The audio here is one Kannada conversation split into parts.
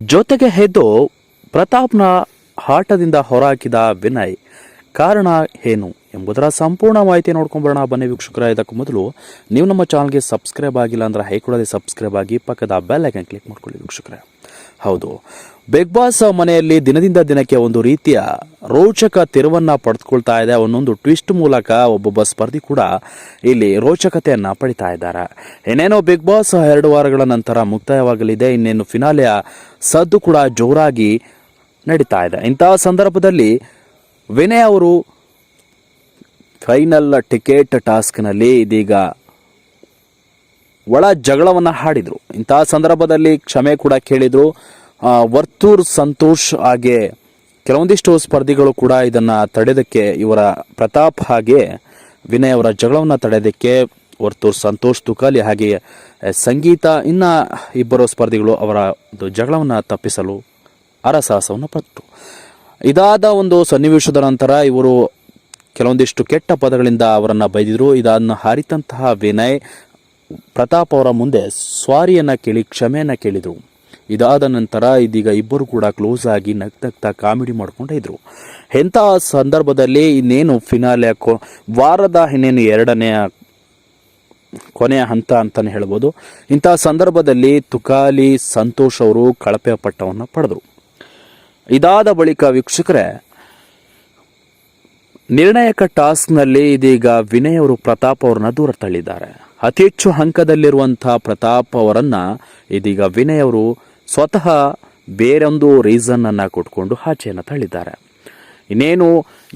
ಜೊತೆಗೆ ಹೆದ್ದು ಪ್ರತಾಪ್ನ ಆಟದಿಂದ ಹೊರಹಾಕಿದ ವಿನಯ್. ಕಾರಣ ಏನು ಎಂಬುದರ ಸಂಪೂರ್ಣ ಮಾಹಿತಿ ನೋಡ್ಕೊಂಬರೋಣ. ಬನ್ನಿ ವೀಕ್ಷಕರ, ಇದಕ್ಕೂ ಮೊದಲು ನೀವು ನಮ್ಮ ಚಾನಲ್ಗೆ ಸಬ್ಸ್ಕ್ರೈಬ್ ಆಗಿಲ್ಲ ಅಂದ್ರೆ ಹೈಕೂಡದೆ ಸಬ್ಸ್ಕ್ರೈಬ್ ಆಗಿ ಪಕ್ಕದ ಬೆಲ್ ಐಕನ್ ಕ್ಲಿಕ್ ಮಾಡ್ಕೊಳ್ಳಿ ವೀಕ್ಷಕರೇ. ಹೌದು ಬಿಗ್ ಬಾಸ್ ಮನೆಯಲ್ಲಿ ದಿನದಿಂದ ದಿನಕ್ಕೆ ಒಂದು ರೀತಿಯ ರೋಚಕ ತಿರುವನ್ನ ಪಡೆದುಕೊಳ್ತಾ ಇದೆ ಒಂದೊಂದು ಟ್ವಿಸ್ಟ್ ಮೂಲಕ ಒಬ್ಬೊಬ್ಬ ಸ್ಪರ್ಧಿ ಕೂಡ ಇಲ್ಲಿ ರೋಚಕತೆಯನ್ನ ಪಡಿತಾ ಇದ್ದಾರೆ. ಇನ್ನೇನೋ ಬಿಗ್ ಬಾಸ್ ಎರಡು ವಾರಗಳ ನಂತರ ಮುಕ್ತಾಯವಾಗಲಿದೆ. ಇನ್ನೇನು ಫಿನಾಲೆಯ ಸದ್ದು ಕೂಡ ಜೋರಾಗಿ ನಡೀತಾ ಇದೆ. ಇಂತಹ ಸಂದರ್ಭದಲ್ಲಿ ವಿನಯ್ ಅವರು ಫೈನಲ್ ಟಿಕೆಟ್ ಟಾಸ್ಕ್ನಲ್ಲಿ ಇದೀಗ ಒಳ ಜಗಳವನ್ನ ಹಾಡಿದರು ಇಂತಹ ಸಂದರ್ಭದಲ್ಲಿ ಕ್ಷಮೆ ಕೂಡ ಕೇಳಿದ್ರು. ವರ್ತೂರ್ ಸಂತೋಷ್ ಹಾಗೆ ಕೆಲವೊಂದಿಷ್ಟು ಸ್ಪರ್ಧಿಗಳು ಕೂಡ ಇದನ್ನು ತಡೆದಕ್ಕೆ ಇವರ ಪ್ರತಾಪ್ ಹಾಗೆ ವಿನಯ್ ಅವರ ಜಗಳವನ್ನ ತಡೆಯೋದಕ್ಕೆ ವರ್ತೂರ್ ಸಂತೋಷ್ ತುಕಾಲಿ ಹಾಗೆ ಸಂಗೀತ ಇನ್ನ ಇಬ್ಬರು ಸ್ಪರ್ಧಿಗಳು ಅವರ ಒಂದು ಜಗಳವನ್ನ ತಪ್ಪಿಸಲು ಅರಸಾಹಸವನ್ನು ಪಟ್ಟರು ಇದಾದ ಒಂದು ಸನ್ನಿವೇಶದ ನಂತರ ಇವರು ಕೆಲವೊಂದಿಷ್ಟು ಕೆಟ್ಟ ಪದಗಳಿಂದ ಅವರನ್ನು ಬೈದಿದ್ರು. ಇದನ್ನು ಹಾರಿತಂತಹ ವಿನಯ್ ಪ್ರತಾಪ್ ಅವರ ಮುಂದೆ ಸ್ವಾರಿಯನ್ನು ಕೇಳಿ ಕ್ಷಮೆಯನ್ನ ಕೇಳಿದ್ರು. ಇದಾದ ನಂತರ ಇದೀಗ ಇಬ್ಬರು ಕೂಡ ಕ್ಲೋಸ್ ಆಗಿ ನಗ್ತಗ್ತಾ ಕಾಮಿಡಿ ಮಾಡ್ಕೊಂಡಿದ್ರು ಎಂಥ ಸಂದರ್ಭದಲ್ಲಿ ಇನ್ನೇನು ಫಿನಾಲೆ ಕೊ- ವಾರದ ಇನ್ನೇನು ಎರಡನೆಯ ಕೊನೆಯ ಹಂತ ಅಂತಲೇ ಹೇಳ್ಬೋದು. ಇಂಥ ಸಂದರ್ಭದಲ್ಲಿ ತುಕಾಲಿ ಸಂತೋಷ್ ಅವರು ಕಳಪೆ ಪಟ್ಟವನ್ನು ಪಡೆದರು. ಇದಾದ ಬಳಿಕ ವೀಕ್ಷಕರೇ, ನಿರ್ಣಾಯಕ ಟಾಸ್ಕ್ನಲ್ಲಿ ಇದೀಗ ವಿನಯ್ ಅವರು ಪ್ರತಾಪ್ ಅವರನ್ನ ದೂರ ತಳ್ಳಿದ್ದಾರೆ. ಅತಿ ಹೆಚ್ಚು ಅಂಕದಲ್ಲಿರುವಂಥ ಪ್ರತಾಪ್ ಅವರನ್ನು ಇದೀಗ ವಿನಯ್ ಅವರು ಸ್ವತಃ ಬೇರೊಂದು ರೀಸನನ್ನು ಕೊಟ್ಕೊಂಡು ಆಚೆಯನ್ನು ತಳ್ಳಿದ್ದಾರೆ. ಇನ್ನೇನು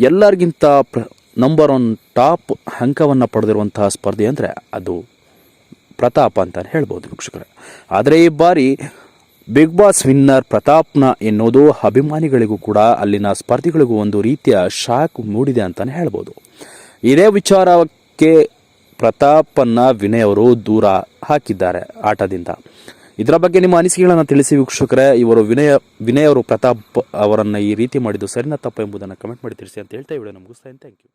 ಎಲ್ಲರಿಗಿಂತ ಪ್ರ ನಂಬರ್ ಒನ್ ಟಾಪ್ ಅಂಕವನ್ನು ಪಡೆದಿರುವಂತಹ ಸ್ಪರ್ಧೆ ಅಂದರೆ ಅದು ಪ್ರತಾಪ್ ಅಂತ ಹೇಳ್ಬೋದು ವೀಕ್ಷಕರೇ. ಆದರೆ ಈ ಬಾರಿ ಬಿಗ್ ಬಾಸ್ ವಿನ್ನರ್ ಪ್ರತಾಪ್ನ ಎನ್ನುವುದು ಅಭಿಮಾನಿಗಳಿಗೂ ಕೂಡ ಅಲ್ಲಿನ ಸ್ಪರ್ಧಿಗಳಿಗೂ ಒಂದು ರೀತಿಯ ಶಾಕ್ ಮೂಡಿದೆ ಅಂತಲೇ ಹೇಳ್ಬೋದು. ಇದೇ ವಿಚಾರಕ್ಕೆ ಪ್ರತಾಪನ್ನು ವಿನಯ್ ಅವರು ದೂರ ಹಾಕಿದ್ದಾರೆ ಆಟದಿಂದ. ಇದರ ಬಗ್ಗೆ ನಿಮ್ಮ ಅನಿಸಿಕೆಗಳನ್ನು ತಿಳಿಸಿ ವೀಕ್ಷಕರೇ, ಇವರು ವಿನಯ, ವಿನಯ್ ಅವರು ಪ್ರತಾಪ್ ಅವರನ್ನು ಈ ರೀತಿ ಮಾಡಿದ್ದು ಸರಿನಾ ತಪ್ಪ ಎಂಬುದನ್ನು ಕಮೆಂಟ್ ಮಾಡಿ ತಿಳಿಸಿ ಅಂತ ಹೇಳ್ತಾ ವಿಡಿಯೋ ಮುಗಿಸ್ತಾ ಥ್ಯಾಂಕ್ ಯು